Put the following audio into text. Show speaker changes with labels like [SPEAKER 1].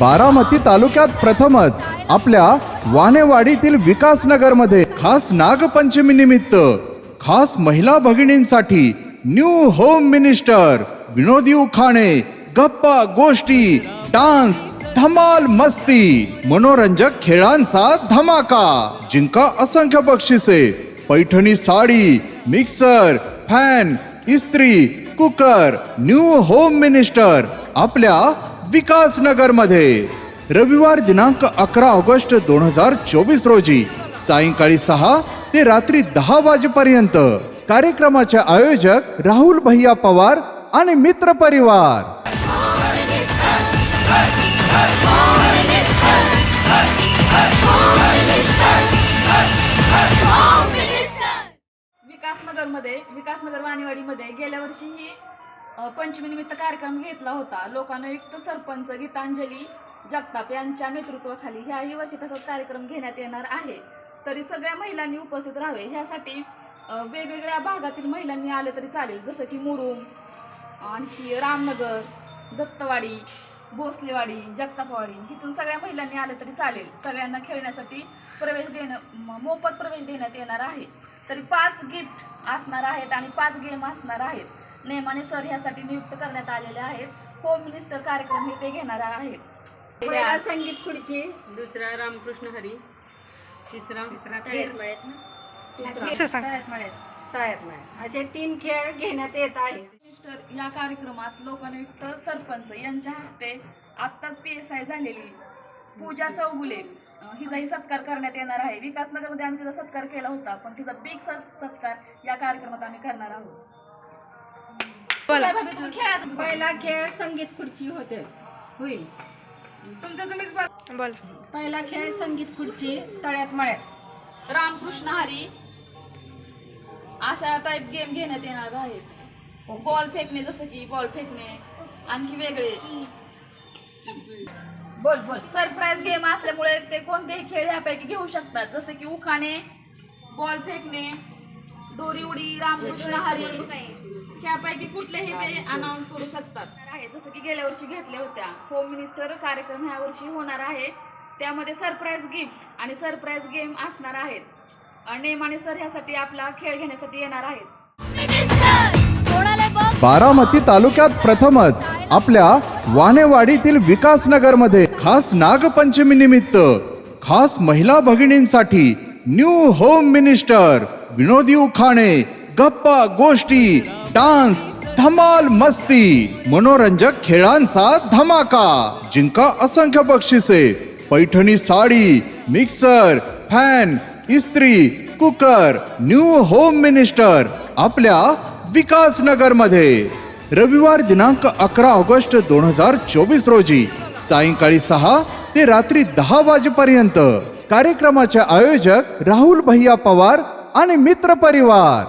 [SPEAKER 1] बारामती तालुक्यात प्रथमच आपल्या वानेवाडीतील विकासनगरमध्ये खास नागपंचमी निमित्त खास महिला भगिनींसाठी न्यू होम मिनिस्टर विनोदी उखाणे गप्पा गोष्टी डान्स धमाल मस्ती मनोरंजक खेळांचा धमाका जिंका असंख्य बक्षिसे पैठणी साडी मिक्सर फॅन इस्त्री कुकर न्यू होम मिनिस्टर आपल्या विकासनगरमध्ये रविवार दिनांक अकरा ऑगस्ट दोन हजार चोवीस रोजी सायंकाळी सहा ते रात्री दहा वाजेपर्यंत कार्यक्रमाचे आयोजक राहुल भैया पवार आणि मित्र परिवार.
[SPEAKER 2] विकासनगरमध्ये विकासनगर वाणीवाडीमध्ये गेल्या वर्षी ही पंचमीनिमित्त कार्यक्रम घेतला होता. लोकानुयुक्त सरपंच गीतांजली जगताप यांच्या नेतृत्वाखाली ह्याही वर्षी तसाच कार्यक्रम घेण्यात येणार आहे. तरी सगळ्या महिलांनी उपस्थित राहावे. ह्यासाठी वेगवेगळ्या भागातील महिलांनी आले तरी चालेल. जसं की मुरुम आणखी रामनगर दत्तवाडी भोसलेवाडी जगतापवाडी इथून सगळ्या महिलांनी आलं तरी चालेल. सगळ्यांना खेळण्यासाठी प्रवेश देणं मोफत प्रवेश देण्यात येणार आहे. तरी पाच गिफ्ट असणार आहेत आणि पाच गेम असणार आहेत. नेमाने सर ह्यासाठी नियुक्त करण्यात आलेले आहेत. होम मिनिस्टर कार्यक्रम हे ते घेणार आहेत.
[SPEAKER 3] पहिला संगीत खुर्ची
[SPEAKER 4] दुसरा रामकृष्ण हरी तिसरा
[SPEAKER 3] तिसरा तळ्यात मळ्यात तळ्यात मळ्यात असे तीन खेळ घेण्यात येत आहेत.
[SPEAKER 2] मिनिस्टर या कार्यक्रमात लोकानुयुक्त सरपंच यांच्या हस्ते आत्ताच पी एस आय झालेली पूजा चौगुले हिचाही सत्कार करण्यात येणार आहे. विकासनगरमध्ये आम्ही तिचा सत्कार केला होता पण तिचा बिग सत्कार या कार्यक्रमात आम्ही करणार आहोत.
[SPEAKER 3] पहिला खेळ संगीत खुर्ची होते. होईल.
[SPEAKER 2] तुमचं तुम्हीच
[SPEAKER 5] बोल.
[SPEAKER 3] पहिला खेळ संगीत खुर्ची तळ्यात मळ्यात.
[SPEAKER 2] रामकृष्ण हरी. अशा टाईप गेम घेण्यात येणार आहेत बॉल फेकणे जसं की बॉल फेकणे आणखी वेगळे.
[SPEAKER 3] बोल बोल.
[SPEAKER 2] सरप्राईज गेम असल्यामुळे ते कोणतेही खेळ ह्यापैकी घेऊ शकतात. जसे की उखाणे बॉल फेकणे दोरी उडी रामकृष्ण हरी. ह्यापैकी कुठलेही ते अनाऊन्स करू शकतात. आहे जसं की गेल्या वर्षी घेतल्या होत्या. होम मिनिस्टर कार्यक्रम ह्या वर्षी होणार आहे. त्यामध्ये सरप्राईज गिफ्ट आणि सरप्राईज गेम असणार आहेत. अं, नेमाने सर ह्यासाठी आपला खेळ घेण्यासाठी येणार आहेत.
[SPEAKER 1] बारामती तालुक्यात प्रथमच आपल्या वानेवाडीतील विकासनगरमध्ये खास नागपंचमी निमित्त खास महिला भगिनींसाठी न्यू होम मिनिस्टर विनोदी उखाणे गप्पा गोष्टी डान्स धमाल मस्ती मनोरंजक खेळांचा धमाका जिंका असंख्य बक्षिसे पैठणी साडी मिक्सर फॅन इस्त्री कुकर न्यू होम मिनिस्टर आपल्या विकासनगरमध्ये रविवार दिनांक अकरा ऑगस्ट दोन हजार चोवीस रोजी सायंकाळी सहा ते रात्री दहा वाजेपर्यंत कार्यक्रमाचे आयोजक राहुल भैया पवार आणि मित्र परिवार.